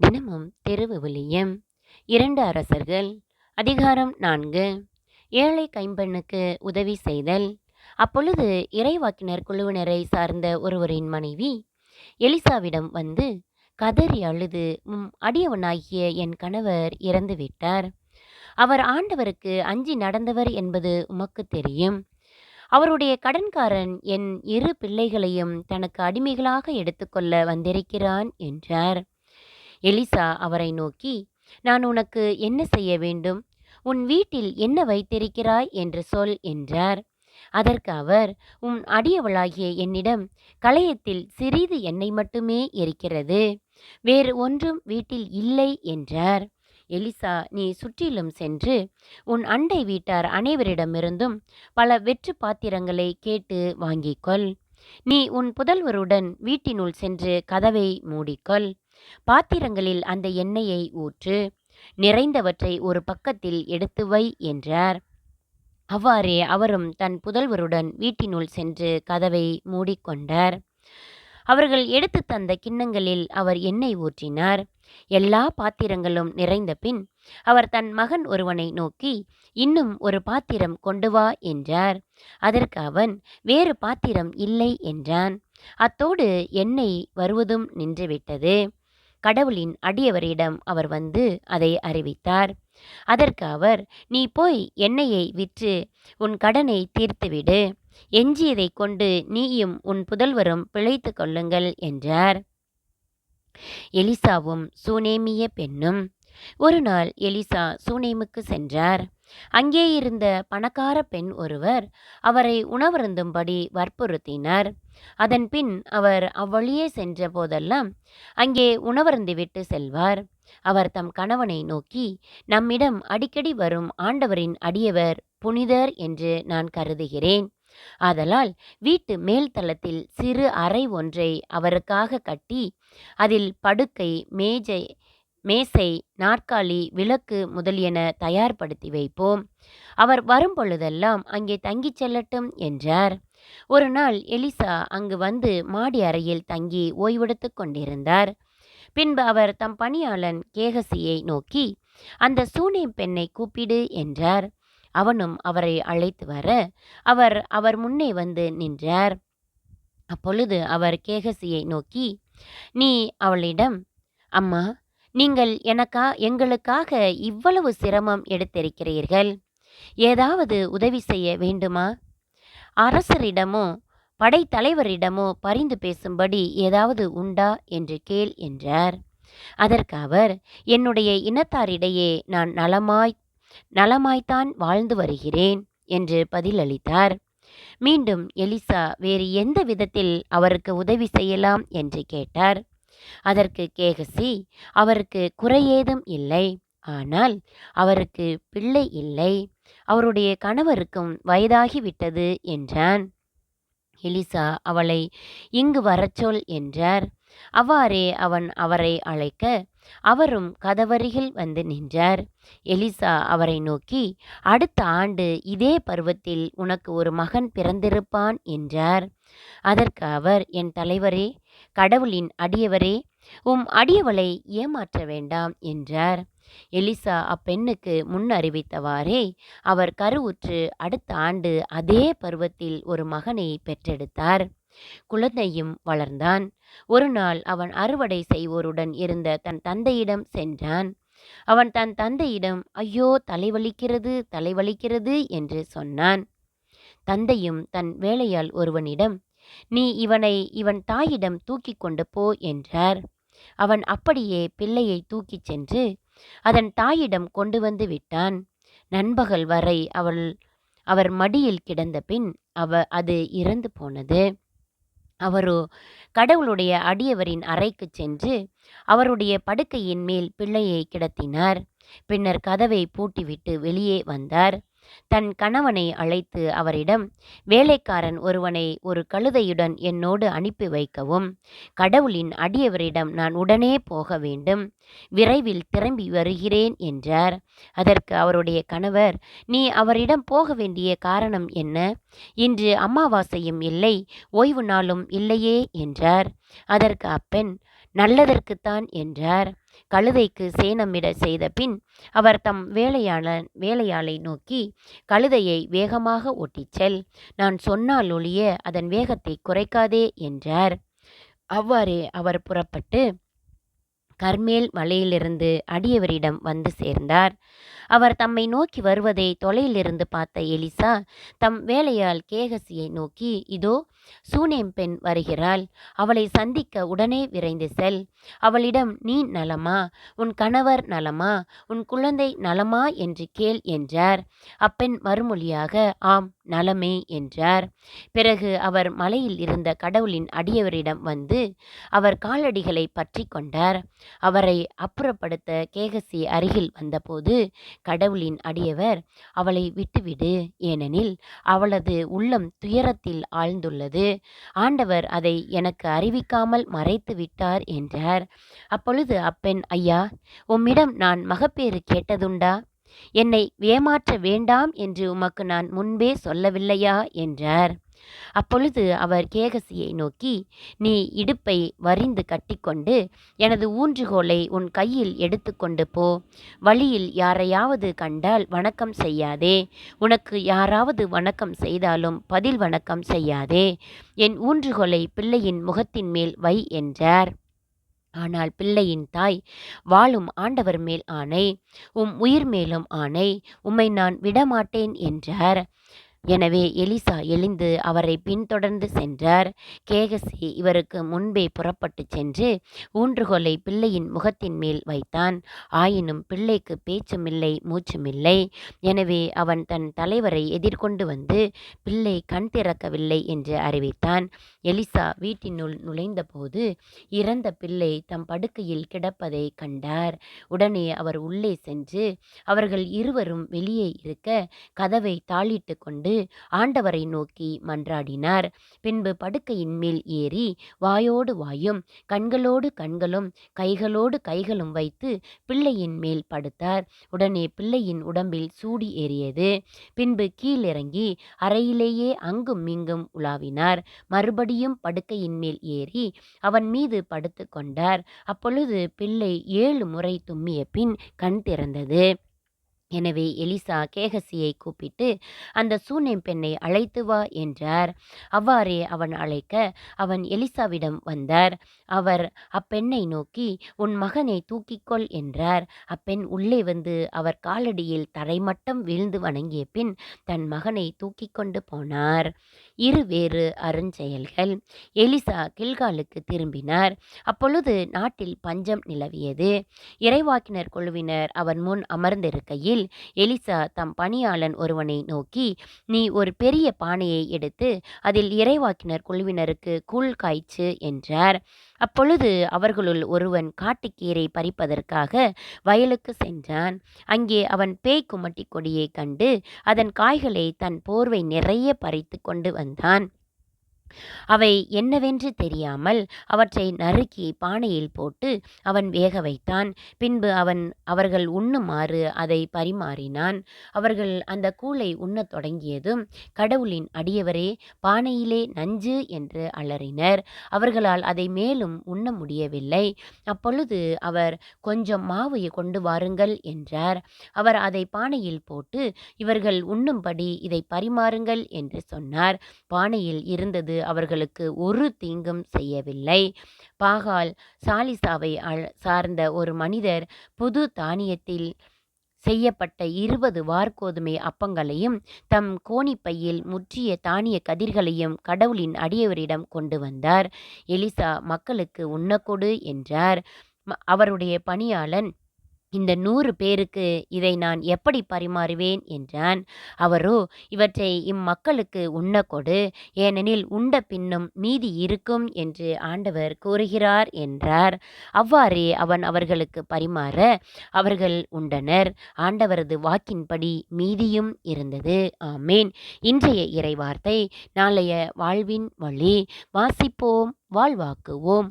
தினமும் திருவிவிலியம் இரண்டு அரசர்கள் அதிகாரம் நான்கு. ஏழை கைம்பெண்ணுக்கு உதவி செய்தல். அப்பொழுது இறைவாக்கினர் குழுவினரை சார்ந்த ஒருவரின் மனைவி எலிசாவிடம் வந்து கதறி அழுது உம் அடியவனாகிய என் கணவர் இறந்து விட்டார். அவர் ஆண்டவருக்கு அஞ்சி நடந்தவர் என்பது உமக்கு தெரியும். அவருடைய கடன்காரன் என் இரு பிள்ளைகளையும் தனக்கு அடிமைகளாக எடுத்துக்கொள்ள வந்திருக்கிறான் என்றார். எலிசா அவரை நோக்கி நான் உனக்கு என்ன செய்ய வேண்டும்? உன் வீட்டில் என்ன வைத்திருக்கிறாய் என்று சொல் என்றார். அதற்கு அவர் உன் அடியவளாகிய என்னிடம் களையத்தில் சிறிது எண்ணெய் மட்டுமே இருக்கிறது. வேறு ஒன்றும் வீட்டில் இல்லை என்றார். எலிசா நீ சுற்றிலும் சென்று உன் அண்டை வீட்டார் அனைவரிடமிருந்தும் பல வெற்று பாத்திரங்களை கேட்டு வாங்கிக்கொள் நீ உன் புதல்வருடன் வீட்டினுள் சென்று கதவை மூடிக்கொள். பாத்திரங்களில் அந்த எண்ணெயை ஊற்று நிறைந்தவற்றை ஒரு பக்கத்தில் எடுத்து வை என்றார். அவ்வாறே அவரும் தன் புதல்வருடன் வீட்டினுள் சென்று கதவை மூடிக்கொண்டார். அவர்கள் எடுத்து தந்த கிண்ணங்களில் அவர் எண்ணெய் ஊற்றினார். எல்லா பாத்திரங்களும் நிறைந்த பின் அவர் தன் மகன் ஒருவனை நோக்கி இன்னும் ஒரு பாத்திரம் கொண்டு வா என்றார். அதற்கு அவன் வேறு பாத்திரம் இல்லை என்றான். அத்தோடு எண்ணெய் வருவதும் நின்றுவிட்டது. கடவுளின் அடியவரிடம் அவர் வந்து அதை அறிவித்தார். அதற்கு அவர் நீ போய் எண்ணெயை விற்று உன் கடனை தீர்த்துவிடு. எஞ்சியதை கொண்டு நீயும் உன் புதல்வரும் பிழைத்து கொள்ளுங்கள் என்றார். எலிசாவும் சூனேமிய பெண்ணும் ஒரு நாள் எலிசா சூனேமுக்கு சென்றார். அங்கே இருந்த பணக்கார பெண் ஒருவர் அவரை உணவருந்தும்படி வற்புறுத்தினார். அதன் பின் அவர் அவ்வழியே சென்ற போதெல்லாம் அங்கே உணவருந்துவிட்டு செல்வார். அவர் தம் கணவனை நோக்கி நம்மிடம் அடிக்கடி வரும் ஆண்டவரின் அடியவர் புனிதர் என்று நான் கருதுகிறேன். ஆதலால் வீட்டு மேல்தளத்தில் சிறு அறை ஒன்றை அவருக்காக கட்டி அதில் படுக்கை மேஜை மேசை நாற்காலி விளக்கு முதலியன தயார்படுத்தி வைப்போம். அவர் வரும்பொழுதெல்லாம் அங்கே தங்கிச் செல்லட்டும் என்றார். ஒரு நாள் எலிசா அங்கு வந்து மாடி அறையில் தங்கி ஓய்வெடுத்து கொண்டிருந்தார். பின்பு அவர் தம் பணியாளன் கேகசியை நோக்கி அந்த சூனேம் பெண்ணை கூப்பிடு என்றார். அவனும் அவரை அழைத்து வர அவர் அவர் முன்னே வந்து நின்றார். அப்பொழுது அவர் கேகசியை நோக்கி நீ அவளிடம் அம்மா நீங்கள் எனக்கா எங்களுக்காக இவ்வளவு சிரமம் எடுத்திருக்கிறீர்கள்? ஏதாவது உதவி செய்ய வேண்டுமா? அரசரிடமோ படைத்தலைவரிடமோ பரிந்து பேசும்படி ஏதாவது உண்டா? என்று கேள் என்றார். அதற்கு அவர் என்னுடைய இனத்தாரிடையே நான் நலமாய் நலமாய்த்தான் வாழ்ந்து வருகிறேன் என்று பதிலளித்தார். மீண்டும் எலிசா வேறு எந்த விதத்தில் அவருக்கு உதவி செய்யலாம்? என்று கேட்டார். அதற்கு கேகசி அவருக்கு குறையேதும் இல்லை. ஆனால் அவருக்கு பிள்ளை இல்லை. அவருடைய கணவருக்கும் வயதாகிவிட்டது என்றான். எலிசா அவளை இங்கு வரச்சொல் என்றார். அவ்வாறே அவன் அவரை அழைக்க அவரும் கதவருகில் வந்து நின்றார். எலிசா அவரை நோக்கி அடுத்த ஆண்டு இதே பருவத்தில் உனக்கு ஒரு மகன் பிறந்திருப்பான் என்றார். அதற்கு அவர் என் தலைவரே கடவுளின் அடியவரே உம் அடியவளை ஏமாற்ற வேண்டாம் என்றார். எலிசா அப்பெண்ணுக்கு முன் அறிவித்தவாறே அவர் கருவுற்று அடுத்த ஆண்டு அதே பருவத்தில் ஒரு மகனை பெற்றெடுத்தார். குழந்தையும் வளர்ந்தான். ஒரு நாள் அவன் அறுவடை செய்வோருடன் இருந்த தன் தந்தையிடம் சென்றான். அவன் தன் தந்தையிடம் ஐயோ தலைவலிக்கிறது தலைவலிக்கிறது என்று சொன்னான். தந்தையும் தன் வேலையால் ஒருவனிடம் நீ இவனை இவன் தாயிடம் தூக்கி கொண்டு போ என்றார். அவன் அப்படியே பிள்ளையை தூக்கிச் சென்று அதன் தாயிடம் கொண்டு வந்து விட்டான். நண்பகல் வரை அவள் அவர் மடியில் கிடந்த பின் அவ அது இறந்து போனது. அவரோ கடவுளுடைய அடியவரின் அறைக்கு சென்று அவருடைய படுக்கையின் மேல் பிள்ளையை கிடத்தினார். பின்னர் கதவை பூட்டிவிட்டு வெளியே வந்தார். தன் கணவனை அழைத்து அவரிடம் வேலைக்காரன் ஒருவனை ஒரு கழுதையுடன் என்னோடு அனுப்பி வைக்கவும். கடவுளின் அடியவரிடம் நான் உடனே போக வேண்டும். விரைவில் திரும்பி வருகிறேன் என்றார். அதற்கு அவருடைய கணவர் நீ அவரிடம் போக வேண்டிய காரணம் என்ன? இன்று அமாவாசையும் இல்லை ஓய்வு நாளும் இல்லையே என்றார். அதற்கு அப்பெண் நல்லதற்குத்தான் என்றார். கழுதைக்கு சேணமிட செய்த பின் அவர் தம் வேலையாளன் வேலையாளை நோக்கி கழுதையை வேகமாக ஓட்டிச் செல். நான் சொன்னால் ஒழிய அதன் வேகத்தை குறைக்காதே என்றார். அவ்வாறே அவர் புறப்பட்டு கர்மேல் மலையிலிருந்து அடியவரிடம் வந்து சேர்ந்தார். அவர் தம்மை நோக்கி வருவதை தொலையிலிருந்து பார்த்த எலிசா தம் வேலையால் கேகசியை நோக்கி இதோ சூனேம் பெண் வருகிறாள். அவளை சந்திக்க உடனே விரைந்து செல். அவளிடம் நீ நலமா? உன் கணவர் நலமா? உன் குழந்தை நலமா? என்று கேள் என்றார். அப்பெண் மறுமொழியாக ஆம் நலமே என்றார். பிறகு அவர் மலையில் இருந்த கடவுளின் அடியவரிடம் வந்து அவர் காலடிகளை பற்றி கொண்டார். அவரை அப்புறப்படுத்த கேகசி அருகில் வந்தபோது கடவுளின் அடியவர் அவளை விட்டுவிடு. ஏனெனில் அவளது உள்ளம் துயரத்தில் ஆழ்ந்துள்ளது. ஆண்டவர் அதை எனக்கு அறிவிக்காமல் மறைத்து விட்டார் என்றார். அப்பொழுது அப்பெண் ஐயா உம்மிடம் நான் மகப்பேறு கேட்டதுண்டா? என்னை ஏமாற்ற வேண்டாம் என்று உமக்கு நான் முன்பே சொல்லவில்லையா? என்றார். அப்பொழுது அவர் கேகசியை நோக்கி நீ இடுப்பை வரிந்து கட்டிக்கொண்டு எனது ஊன்றுகோலை உன் கையில் எடுத்துக்கொண்டு போ. வழியில் யாரையாவது கண்டால் வணக்கம் செய்யாதே. உனக்கு யாராவது வணக்கம் செய்தாலும் பதில் வணக்கம் செய்யாதே. என் ஊன்றுகோலை பிள்ளையின் முகத்தின் மேல் வை என்றார். ஆனால் பிள்ளையின் தாய் வாழும் ஆண்டவர் மேல் ஆணை உம் உயிர் மேலும் ஆணை உம்மை நான் விடமாட்டேன் என்றார். எனவே எலிசா எழுந்து அவரை பின்தொடர்ந்து சென்றார். கேகசி இவருக்கு முன்பே புறப்பட்டு சென்று ஊன்றுகோலை பிள்ளையின் முகத்தின் மேல் வைத்தான். ஆயினும் பிள்ளைக்கு பேச்சுமில்லை மூச்சுமில்லை. எனவே அவன் தன் தலைவரை எதிர்கொண்டு வந்து பிள்ளை கண் திறக்கவில்லை என்று அறிவித்தான். எலிசா வீட்டினுள் நுழைந்தபோது இறந்த பிள்ளை தம் படுக்கையில் கிடப்பதை கண்டார். உடனே அவர் உள்ளே சென்று அவர்கள் இருவரும் வெளியே இருக்க கதவை தாளிட்டு கொண்டு ஆண்டவரை நோக்கி மன்றாடினார். பின்பு படுக்கையின் மேல் ஏறி வாயோடு வாயும் கண்களோடு கண்களும் கைகளோடு கைகளும் வைத்து பிள்ளையின் மேல் படுத்தார். உடனே பிள்ளையின் உடம்பில் சூடி ஏறியது. பின்பு கீழிறங்கி அறையிலேயே அங்கும் இங்கும் உலாவினார். மறுபடியும் படுக்கையின் மேல் ஏறி அவன் மீது படுத்து கொண்டார் அப்பொழுது பிள்ளை ஏழு முறை தும்மிய பின் கண் திறந்தது. எனவே எலிசா கேகசியை கூப்பிட்டு அந்த சூனேம் பெண்ணை அழைத்து வா என்றார். அவ்வாறே அவன் அழைக்க அவன் எலிசாவிடம் வந்தார். அவர் அப்பெண்ணை நோக்கி உன் மகனை தூக்கிக்கொள் என்றார். அப்பெண் உள்ளே வந்து அவர் காலடியில் தரைமட்டம் வீழ்ந்து வணங்கிய பின் தன் மகனை தூக்கி கொண்டு போனார். இரு வேறு அருஞ்செயல்கள். எலிசா கில்காலுக்கு திரும்பினார். அப்பொழுது நாட்டில் பஞ்சம் நிலவியது. இறைவாக்கினர் குழுவினர் அவன் முன் அமர்ந்திருக்கையில் எலிசா தம் பணியாளன் ஒருவனை நோக்கி நீ ஒரு பெரிய பானையை எடுத்து அதில் இறைவாக்கினர் குழுவினருக்கு கூழ் காய்ச்சு என்றார். அப்பொழுது அவர்களுள் ஒருவன் காட்டுக்கீரை பறிப்பதற்காக வயலுக்கு சென்றான். அங்கே அவன் பேய் குமட்டி கொடியை கண்டு அதன் காய்களை தன் போர்வை நிறைய பறித்து கொண்டு வந்தான். அவை என்னவென்று தெரியாமல் அவற்றை நறுக்கி பானையில் போட்டு அவன் வேக வைத்தான். பின்பு அவன் அவர்கள் உண்ணுமாறு அதை பரிமாறினான். அவர்கள் அந்த கூளை உண்ணத் தொடங்கியதும் கடவுளின் அடியவரே பானையிலே நஞ்சு என்று அலறினர். அவர்களால் அதை மேலும் உண்ண முடியவில்லை. அப்பொழுது அவர் கொஞ்சம் மாவு கொண்டு வாருங்கள் என்றார். அவர் அதை பானையில் போட்டு இவர்கள் உண்ணும்படி இதை பரிமாறுங்கள் என்று சொன்னார். பானையில் இருந்தது அவர்களுக்கு ஒரு தீங்கும் செய்யவில்லை. பாகால் சாலிசாவை சார்ந்த ஒரு மனிதர் புது தானியத்தில் செய்யப்பட்ட இருபது வார்கோதுமை அப்பங்களையும் தம் கோணிப்பையில் முற்றிய தானிய கதிர்களையும் கடவுளின் அடியவரிடம் கொண்டு வந்தார். எலிசா மக்களுக்கு உண்ணக்கொடு என்றார். அவருடைய பணியாளன் இந்த நூறு பேருக்கு இதை நான் எப்படி பரிமாறுவேன்? என்றான். அவரோ இவற்றை இம்மக்களுக்கு உண்ண கொடு. ஏனெனில் உண்ட பின்னும் மீதி இருக்கும் என்று ஆண்டவர் கூறுகிறார் என்றார். அவ்வாறே அவன் அவர்களுக்கு பரிமாற அவர்கள் உண்டனர். ஆண்டவரது வாக்கின்படி மீதியும் இருந்தது. ஆமேன். இன்றைய இறைவார்த்தை நாளைய வாழ்வின் வழி. வாசிப்போம் வாழ்வாக்குவோம்.